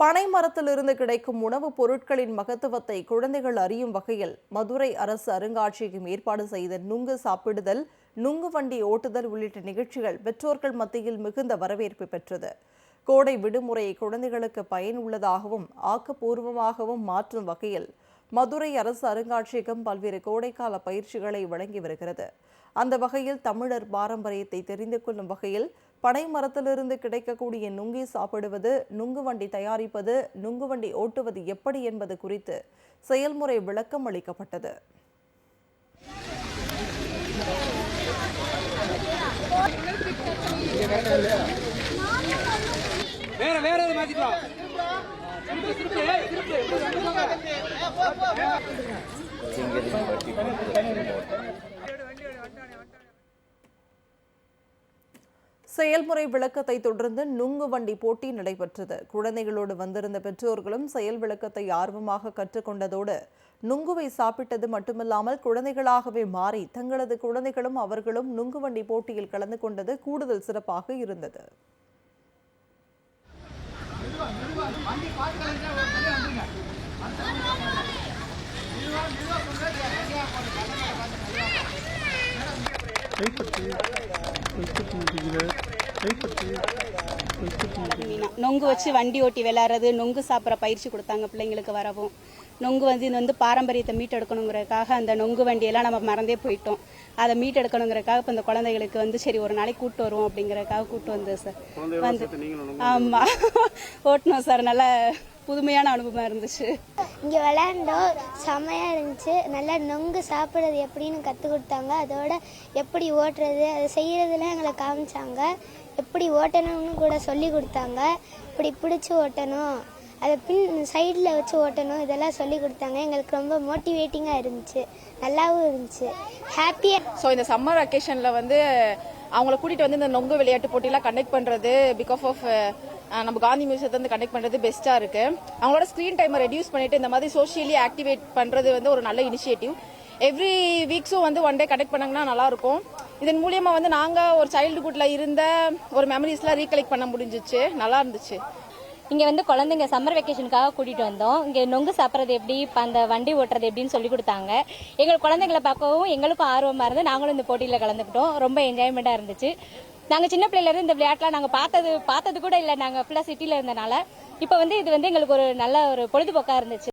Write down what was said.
பனை மரத்திலிருந்து கிடைக்கும் உணவுப் பொருட்களின் மகத்துவத்தை குழந்தைகள் அறியும் வகையில் மதுரை அரசு அருங்காட்சியகம் ஏற்பாடு செய்த நுங்கு சாப்பிடுதல் நுங்கு வண்டி ஓட்டுதல் உள்ளிட்ட நிகழ்ச்சிகள் பெற்றோர்கள் மத்தியில் மிகுந்த வரவேற்பு பெற்றது. கோடை விடுமுறையை குழந்தைகளுக்கு பயனுள்ளதாகவும் ஆக்கப்பூர்வமாகவும் மாற்றும் வகையில் மதுரை அரசு அருங்காட்சியகம் பல்வேறு கோடைக்கால பயிற்சிகளை வழங்கி வருகிறது. அந்த வகையில் தமிழர் பாரம்பரியத்தை தெரிந்து கொள்ளும் வகையில் பனை மரத்திலிருந்து கிடைக்கக்கூடிய நுங்கி சாப்பிடுவது நுங்கு வண்டி தயாரிப்பது நுங்கு வண்டி ஓட்டுவது எப்படி என்பது குறித்து செயல்முறை விளக்கம் அளிக்கப்பட்டது வேற வேற எது மாத்திக்கலாம் செயல்முறை விளக்கத்தை தொடர்ந்து நுங்கு வண்டி போட்டி நடைபெற்றது. குழந்தைகளோடு வந்திருந்த பெற்றோர்களும் செயல் விளக்கத்தை ஆர்வமாக கற்றுக்கொண்டதோடு நுங்குவை சாப்பிட்டது மட்டுமில்லாமல் குழந்தைகளாகவே மாறி தங்களது குழந்தைகளும் அவர்களும் நுங்கு வண்டி போட்டியில் கலந்து கொண்டது கூடுதல் சிறப்பாக இருந்தது. கைப்பற்றி நொங்கு வச்சு வண்டி ஓட்டி விளையாடுறது நொங்கு சாப்பிட்ற பயிற்சி கொடுத்தாங்க பிள்ளைங்களுக்கு வரவும். நொங்கு வந்து இது வந்து பாரம்பரியத்தை மீட்டெடுக்கணுங்கிறதுக்காக அந்த நொங்கு வண்டியெல்லாம் நம்ம மறந்தே போயிட்டோம். அதை மீட்டெடுக்கணுங்கிறதுக்காக இப்போ இந்த குழந்தைகளுக்கு வந்து சரி ஒரு நாளைக்கு கூட்டு வருவோம் அப்படிங்கறதுக்காக கூட்டு வந்தது சார். வந்து ஆமா. ஓட்டணும் சார். நல்ல புதுமையான அனுபவம் இருந்துச்சு. இங்கே விளையாண்டோம். செமையாக இருந்துச்சு. நல்லா நொங்கு சாப்பிட்றது எப்படின்னு கற்றுக் கொடுத்தாங்க. அதோட எப்படி ஓட்டுறது அதை செய்கிறதுலாம் எங்களை காமிச்சாங்க. எப்படி ஓட்டணும்னு கூட சொல்லி கொடுத்தாங்க. இப்படி பிடிச்சி ஓட்டணும். அதை பின் சைடில் வச்சு ஓட்டணும். இதெல்லாம் சொல்லி கொடுத்தாங்க. எங்களுக்கு ரொம்ப மோட்டிவேட்டிங்காக இருந்துச்சு. நல்லாவும் இருந்துச்சு. ஹாப்பியாக ஸோ இந்த சம்மர் வெக்கேஷனில் வந்து அவங்கள கூட்டிகிட்டு வந்து இந்த நொங்கு விளையாட்டு போட்டிலாம் கண்டக்ட் பண்ணுறது பிகாஸ் ஆஃப் நம்ம காந்தி மியூசியத்தை வந்து கண்டக்ட் பண்ணுறது பெஸ்ட்டாக இருக்குது அவங்களோட ஸ்க்ரீன் டைமை ரெடியூஸ் பண்ணிவிட்டு இந்த மாதிரி சோஷியலி ஆக்டிவேட் பண்ணுறது வந்து ஒரு நல்ல இனிஷியேட்டிவ் எவ்ரி வீக்ஸும் வந்து ஒன் டே கண்டக்ட் பண்ணாங்கன்னா நல்லாயிருக்கும் இதன் மூலியமாக வந்து நாங்கள் ஒரு சைல்டுஹுட்டில் இருந்த ஒரு மெமரிஸ்லாம் ரீகலெக்ட் பண்ண முடிஞ்சிச்சு. நல்லா இருந்துச்சு. இங்கே வந்து குழந்தைங்க சம்மர் வெக்கேஷனுக்காக கூட்டிகிட்டு வந்தோம். இங்கே நொங்கு சாப்பிட்றது எப்படி இப்போ அந்த வண்டி ஓட்டுறது எப்படின்னு சொல்லி கொடுத்தாங்க. எங்கள் குழந்தைங்களை பார்க்கவும் எங்களுக்கும் ஆர்வமாக இருந்து நாங்களும் இந்த போட்டியில் கலந்துக்கிட்டோம். ரொம்ப என்ஜாய்மெண்ட்டாக இருந்துச்சு. நாங்கள் சின்ன பிள்ளையிலேருந்து இந்த விளையாட்டுலாம் நாங்கள் பார்த்தது பார்த்தது கூட இல்லை. நாங்கள் ஃபுல்லாக சிட்டியில் இருந்தனால இப்போ வந்து இது வந்து எங்களுக்கு ஒரு நல்ல ஒரு பொழுதுபோக்காக இருந்துச்சு.